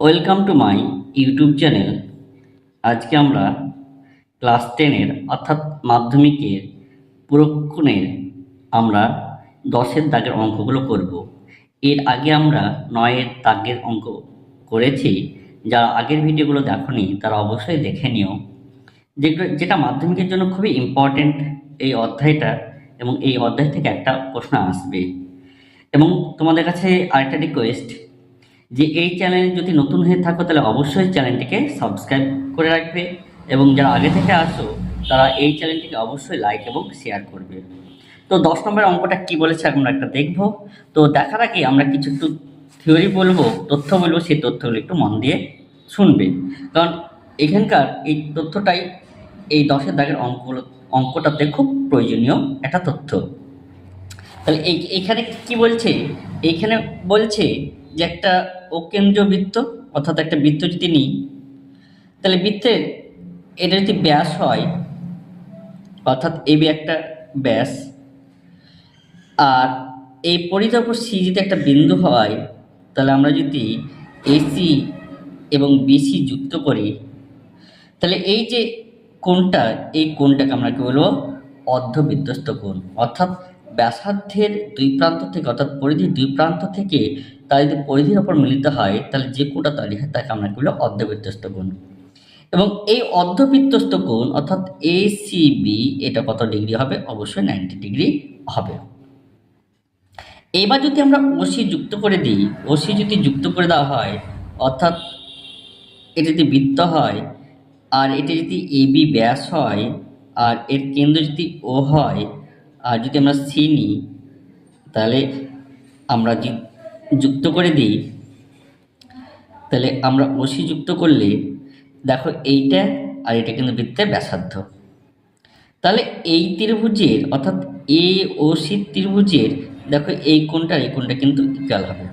Welcome to my YouTube channel আজকে আমরা class টেনের অর্থাৎ মাধ্যমিকের পুরক্ষণের আমরা দশের দাগের অঙ্কগুলো করব। এর আগে আমরা নয়ের দাগের অঙ্ক করেছি। যারা আগের ভিডিওগুলো দেখনি, তারা অবশ্যই দেখে নিও। যেগুলো যেটা মাধ্যমিকের জন্য খুবই ইম্পর্ট্যান্ট এই অধ্যায়টা এবং এই অধ্যায় থেকে একটা প্রশ্ন আসবে। এবং তোমাদের কাছে আরেকটা রিকোয়েস্ট যে এই চ্যানেল যদি নতুন হয়ে থাকো, তাহলে অবশ্যই চ্যানেলটিকে সাবস্ক্রাইব করে রাখবে এবং যারা আগে থেকে আসো তারা এই চ্যানেলটিকে অবশ্যই লাইক এবং শেয়ার করবে। তো দশ নম্বর অঙ্কটা কি বলেছে আমরা একটা দেখব। তো দেখার আগে আমরা কিছু একটু থিওরি বলব, তথ্য বলব, সেই তথ্যগুলো একটু মন দিয়ে শুনবে। কারণ এখানকার এই তথ্যটাই এই দশের দাগের অঙ্কগুলো, অঙ্কটাতে খুব প্রয়োজনীয় একটা তথ্য। তাহলে এই এইখানে কি বলছে? এইখানে বলছে যে একটা অকেন্দ্রীয় বৃত্ত অর্থাৎ একটা বৃত্ত যদি নিই, তাহলে বৃত্তের এটা যদি ব্যাস হয়, অর্থাৎ এবি একটা ব্যাস, আর এই উপর সি যদি একটা বিন্দু হয়, তাহলে আমরা যদি এসি এবং বিসি যুক্ত করি, তাহলে এই যে কোণটা, এই কোণটাকে আমরা কি বলব? অর্ধবিধ্বস্ত কোণ, অর্থাৎ ব্যাসার্ধের দুই প্রান্ত থেকে, অর্থাৎ পরিধির দুই প্রান্ত থেকে তা যদি পরিধির ওপর মিলিত হয়, তাহলে যে কোণটা তৈরি হয়, তাকে আমরা কি বলব অর্ধবৃত্তস্ত কোণ। এবং এই অর্ধবৃত্তস্ত কোণ, অর্থাৎ এ এটা কত ডিগ্রি হবে? অবশ্যই নাইনটি ডিগ্রি হবে। এবার যদি আমরা ওসি যুক্ত করে দিই ওসি যদি যুক্ত করে দেওয়া হয়, অর্থাৎ এটা যদি বৃত্ত হয়, আর এটা যদি এ বি ব্যাস হয়, আর এর কেন্দ্র যদি ও হয়, আর যদি আমরা সি নিই, তাহলে আমরা যুক্ত করে দিই, তাহলে আমরা ওসি যুক্ত করলে, দেখো এইটা আর এটা কিন্তু বৃত্তের ব্যাসার্ধ। তাহলে এই ত্রিভুজের অর্থাৎ এ, ও, সি ত্রিভুজের, দেখো এই কোণটা আর এই কোণটা কিন্তু ইকুয়াল হবে।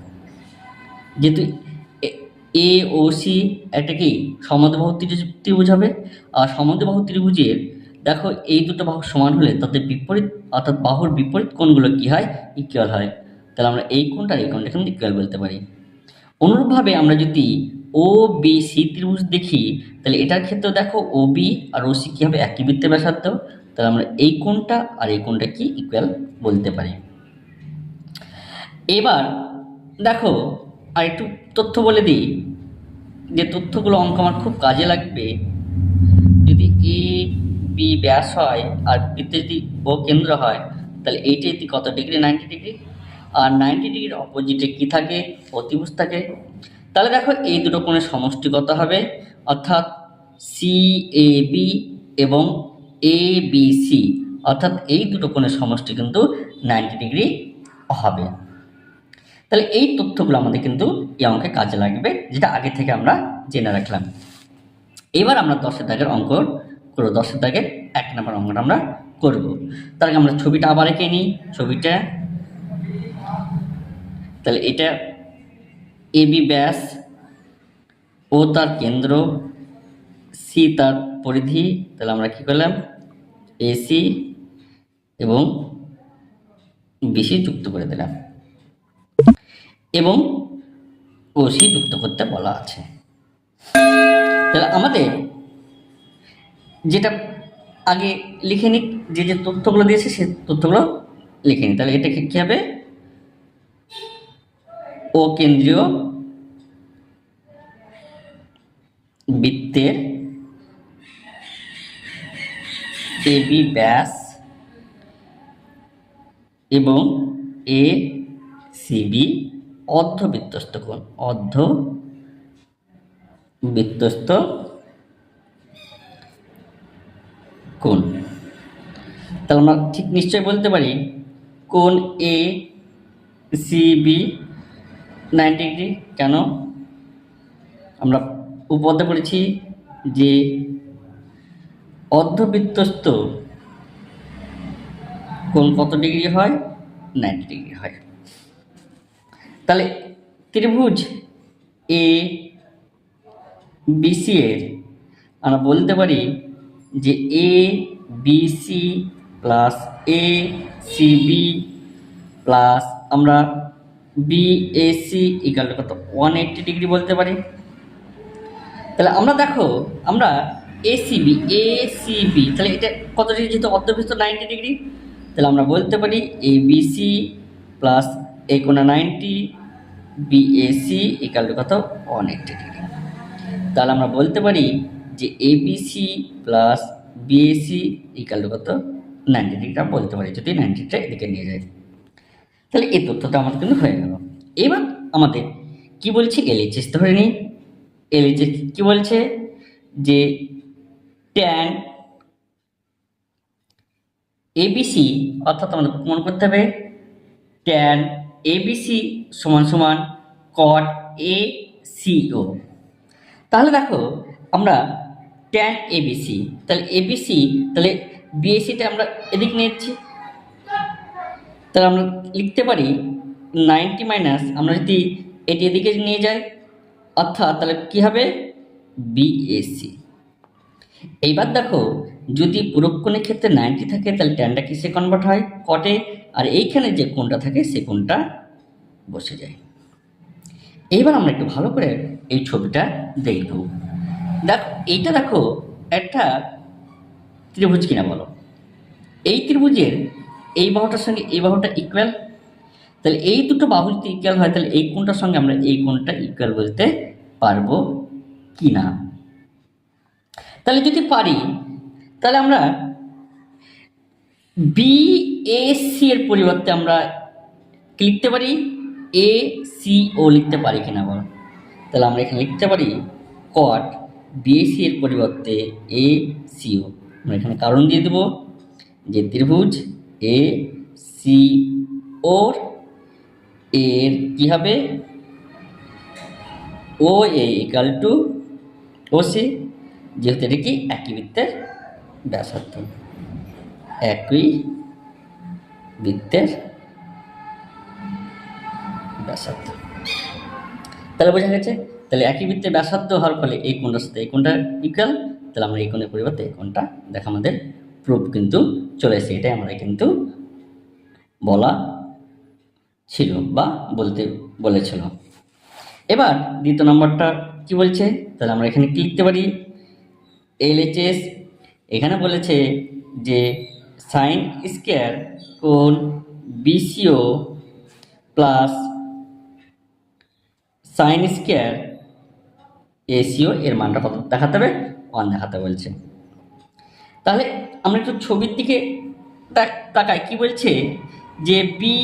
যেহেতু এ ও, সি একটা কি সমদ্বাহু ত্রিভুজ ত্রিভুজ হবে, আর সমদ্বাহু ত্রিভুজের, দেখো এই দুটো বাহু সমান হলে তাদের বিপরীত, অর্থাৎ বাহুর বিপরীত কোণগুলো কি হয়? ইকুয়াল হয়। তাহলে আমরা এই কোণটা এই কোণটা কিন্তু ইকুয়াল বলতে পারি। অনুরূপভাবে আমরা যদি ও বি সি ত্রিভুজ দেখি, তাহলে এটার ক্ষেত্রে দেখো ও বি আর ও সি কী হবে? একই বৃত্তের ব্যাসার্ধ। তাহলে আমরা এই কোণটা আর এই কোণটা কি ইকুয়াল বলতে পারি। এবার দেখো, আর একটু তথ্য বলে দিই, যে তথ্যগুলো অঙ্ক আমার খুব কাজে লাগবে। যদি এ বি ব্যাস হয়, আর বৃত্তে যদি ও কেন্দ্র হয়, তাহলে এইটা কত? ডিগ্রি নাইনটি ডিগ্রি আর নাইনটি ডিগ্রির অপোজিটে কী থাকে? অতিভুজ থাকে। তাহলে দেখো এই দুটো কোণের সমষ্টি কত হবে, অর্থাৎ সি এ বি এবং এ বি সি অর্থাৎ এই দুটো কোণের সমষ্টি কিন্তু নাইনটি ডিগ্রি হবে। তাহলে এই তথ্যগুলো আমাদের কিন্তু এই অঙ্কে কাজে লাগবে, যেটা আগে থেকে আমরা জেনে রাখলাম। এবার আমরা দশের দাগের অঙ্ক করব। দশের দাগের এক নম্বর অঙ্কটা আমরা করব। তার আমরা ছবিটা আবার এঁকে নিই। ছবিটা তাহলে এটা এ বি ব্যাস ও তার কেন্দ্র সি তার পরিধি, তাহলে আমরা কি করলাম? এসি এবং বিসি যুক্ত করে দিলাম। এবং ওসি যুক্ত করতে বলা আছে। তাহলে আমাদের যেটা আগে লিখে নিক, যে যে তথ্যগুলো দিয়েছে সে তথ্যগুলো লিখে নিই। তাহলে এটা কী হবে? ও কেন্দ্রীয় বৃত্তের এবি ব্যাস এবং এ সিবি অর্ধবৃত্তস্ত কোণ অর্ধ বৃত্তস্ত কোণ। তাহলে আমরা ঠিক নিশ্চয় বলতে পারি কোণ এ সিবি নাইনটি ডিগ্রি কেন? আমরা উপপাদ্য করেছি যে অর্ধবৃত্তস্ত কোণ কত ডিগ্রি হয়? নাইনটি ডিগ্রি হয়। তাহলে ত্রিভুজ এ বিসি এর আমরা বলতে পারি যে A BC plus A CB plus আমরা বিএসি ইকাল কত? ওয়ান এইট্টি ডিগ্রি বলতে পারি। তাহলে আমরা দেখো, আমরা এসিবি এসিবি তাহলে এটা কত ডিগ্রি যেহেতু অর্ধবৃত্ত নাইনটি ডিগ্রি তাহলে আমরা বলতে পারি এ বিসি প্লাস এই কোণা নাইনটি বিএসি ইকাল কত? ওয়ান এইটটি ডিগ্রি তাহলে আমরা বলতে পারি যে এবিসি প্লাস বিএসি ইকাল কত? নাইনটি ডিগ্রিটা বলতে পারি যদি নাইনটিটা এদিকে নিয়ে যায় তাহলে এই তথ্যটা আমাদের কিন্তু হয়ে গেল। এবার আমাদের কি বলছে? এলএইচএস ধরে নিই এলএইচএস কি বলছে? যে ট্যান এবিসি অর্থাৎ আমাদের প্রমাণ করতে হবে ট্যান এবিসি সমান সমান কট এ সিও তাহলে দেখো, আমরা ট্যান এবিসি তাহলে এবিসি তাহলে বিএসিটা আমরা এদিক নিচ্ছি তাহলে আমরা লিখতে পারি নাইনটি মাইনাস, আমরা যদি এটি এদিকে নিয়ে যাই, অর্থাৎ তাহলে কী হবে? বিএসি এইবার দেখো, যদি পুরক্ষণের ক্ষেত্রে নাইনটি থাকে, তাহলে ট্যানটা কিসে কনভার্ট হয়? কটে। আর এইখানে যে কোণটা থাকে, সে কোণটা বসে যায়। এইবার আমরা একটু ভালো করে এই ছবিটা দেখব দেখো, এইটা দেখো, একটা ত্রিভুজ কিনা বলো? এই ত্রিভুজের এই বাহুটার সঙ্গে এই বাহুটা ইকুয়াল তাহলে এই দুটো বাহু যদি ইকুয়াল হয়, তাহলে এই কোণটার সঙ্গে আমরা এই কোণটা ইকুয়াল বলতে পারব কি না তাহলে যদি পারি, তাহলে আমরা বিএসসি এর পরিবর্তে আমরা লিখতে পারি? এ সি ও লিখতে পারি কিনা বল? তাহলে আমরা এখানে লিখতে পারি কট বিএসসি এর পরিবর্তে এ সিও আমরা এখানে কারণ দিয়ে দেবো যে ত্রিভুজ এ সি ওর এর কি হবে? O A equal to O C, যেহেতু এটা কি? একই বৃত্তের ব্যাসার্ধ। একই বৃত্তের ব্যাসার্ধ। তাহলে বোঝা গেছে? তাহলে একই বৃত্তের ব্যাসার্ধ হওয়ার ফলে এই কোণটার সাথে এই কোণটা ইকুয়াল তাহলে আমরা এই কোণের পরিবর্তে এই কোণটা দেখা আমাদের প্রুফ কিন্তু চলে এসেছে। এটাই আমাদের কিন্তু বলা ছিল বা বলতে বলেছিল। এবার দ্বিতীয় নম্বরটা কি বলছে? তাহলে আমরা এখানে কি লিখতে পারি। এলএচএস এখানে বলেছে যে সাইন স্কোয়ার কোন BCO plus sine square ACO এর মানটা কত দেখাতে হবে? ওয়ান দেখাতে বলছে। তাহলে আমরা একটু ছবির দিকে তাক- তাকাই। কি বলছে? যে বি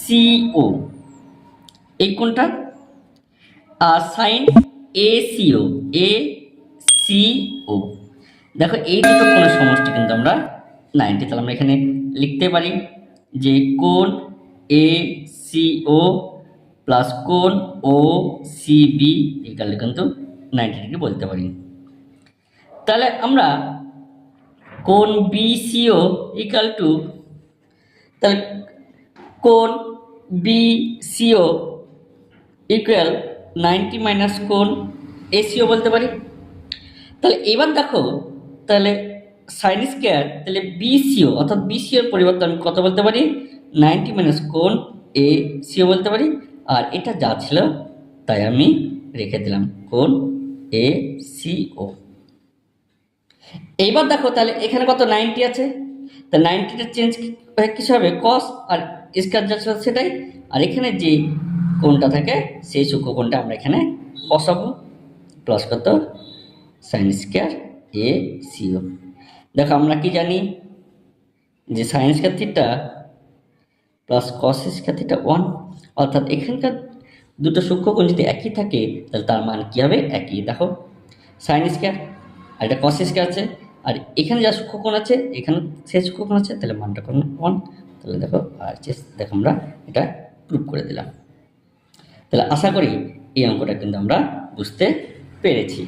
সিও এই কোনটা? আর sine A CO A CO দেখো, এই দুটো কোণের সমষ্টি কিন্তু আমরা নাইনটি তাহলে আমরা এখানে লিখতে পারি যে কোণ এ সিও প্লাস কোণ ও সিবি একালে কিন্তু নাইনটি ডিগ্রি বলতে পারি। তাহলে আমরা কোণ বিসিও ইকাল টু তাহলে কোণ বিসিও ইকুয়াল নাইনটি মাইনাস কোণ এসিও বলতে পারি? তাহলে এবার দেখো, তাহলে সাইন স্কোয়ার তাহলে বিসিও অর্থাৎ বিসিওর পরিবর্তে আমি কত বলতে পারি? নাইনটি মাইনাস কোণ এ সিও বলতে পারি। আর এটা যা ছিল, তাই আমি রেখে দিলাম কোণ এ সিও এইবার দেখো, তাহলে এখানে কত নাইনটি আছে? তা নাইনটিটা চেঞ্জ হয়ে কিছু হবে? কস আর স্কোয়ার যা ছিল সেটাই। আর এখানে যে কোণটা থাকে, সেই সূক্ষ্ম কোণটা আমরা এখানে বসাবো প্লাস কত? সাইন স্কোয়ার এ সিও দেখো, আমরা কি জানি? যে sine square theta plus cos square theta one অর্থাৎ এখানকার দুটো সূক্ষ্মকোণ যদি একই থাকে, তাহলে তার মান কী হবে? একই। দেখো সাইন স্কোয়ার আর এটা কস স্কোয়ার আছে। আর এখানে যা সূক্ষ্মকোণ আছে, এখানে সেই সূক্ষ্মকোণ আছে, তাহলে মানটা কোন ওয়ান তাহলে দেখো, আর চেস দেখো আমরা এটা প্রুভ করে দিলাম। তাহলে আশা করি এই অঙ্কটা কিন্তু আমরা বুঝতে পেরেছি।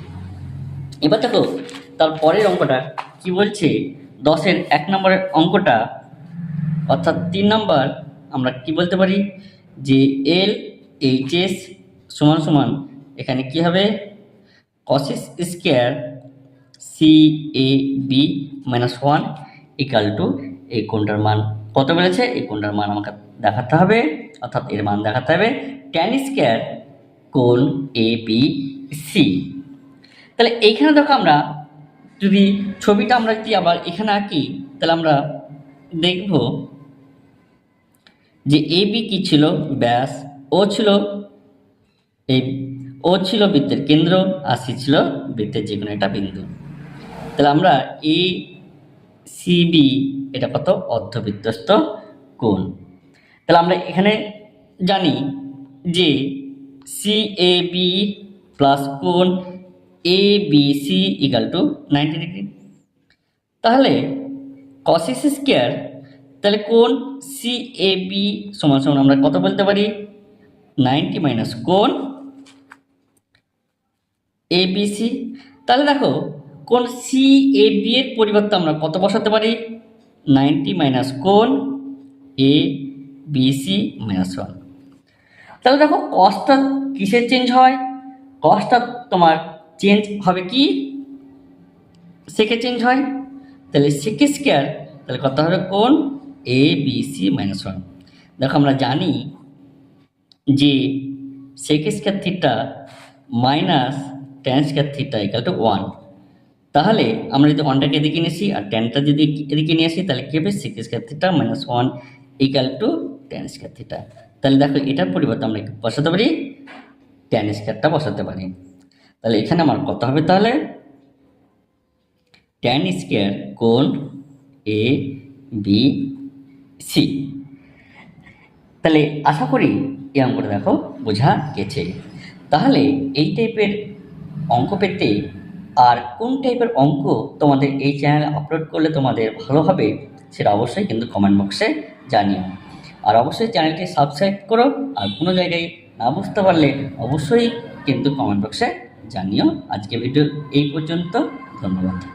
এবার দেখো, তার পরের অঙ্কটা কি বলছে? দশের এক নম্বরের অঙ্কটা, অর্থাৎ তিন নম্বর, আমরা কি বলতে পারি? যে এল এইচ এস সমান সমান, এখানে কি হবে? Cosec square C A B minus one equal to এই কোনটার মান কত বেড়েছে? এই কোনটার মান আমাকে দেখাতে হবে, অর্থাৎ এর মান দেখাতে হবে ট্যান স্কোয়ার কোন এ বি সি তাহলে এইখানে দেখো আমরা, যদি ছবিটা আমরা যদি আবার এখানে আঁকি, তাহলে আমরা দেখব যে এ বি কী ছিল? ব্যাস ও ছিল এই ও ছিল বৃত্তের কেন্দ্র, আর সি ছিল বৃত্তের যে কোনো একটা বিন্দু। তাহলে আমরা এ সি বি এটা কত? অর্ধবৃত্তস্থ কোণ। তাহলে আমরা এখানে জানি যে সি এ বি প্লাস কোণ A B C equal to ninety degree তাহলে কসিস স্কোয়ার তাহলে কোণ সি এ বি সমান সমান আমরা কত বলতে পারি? নাইনটি মাইনাস কোণ এ বি সি তাহলে দেখো কোন সি, এ, বি এর পরিবর্তে আমরা কত বসাতে পারি? নাইনটি মাইনাস কোন? A, B, C minus one. তাহলে দেখো কসটা কিসের চেঞ্জ হয়? কসটা তোমার চেঞ্জ হবে কি? সেকে চেঞ্জ হয়? তাহলে সেকে স্কোয়ার তাহলে কত হবে কোন? A, B, C minus one. দেখো, আমরা জানি যে sec square theta minus tan square theta equal to one তাহলে আমরা যদি ওয়ানটাকে এদিকে নিয়ে আসি আর টেনটা যদি এদিকে নিয়ে আসি, তাহলে কী হবে? Sec square theta minus one equal to tan square theta তাহলে দেখো এটার পরিবর্তে আমরা বসাতে পারি ট্যান স্কোয়ারটা বসাতে পারি। তাহলে এখানে আমার কত হবে তাহলে? ট্যান স্কোয়ার কোণ এ বি সি তাহলে আশা করি এই অঙ্কটা দেখো, বোঝা গেছে। তাহলে এই টাইপের অঙ্ক পেতে আর কোন টাইপের অঙ্ক তোমাদের এই চ্যানেলে আপলোড করলে তোমাদের ভালো হবে, সেটা অবশ্যই কিন্তু কমেন্ট বক্সে জানিও। আর অবশ্যই চ্যানেলটি সাবস্ক্রাইব করো, আর কোনো জায়গায় না বুঝতে পারলে অবশ্যই কিন্তু কমেন্ট বক্সে জানিও। আজকে ভিডিও এই পর্যন্ত, ধন্যবাদ।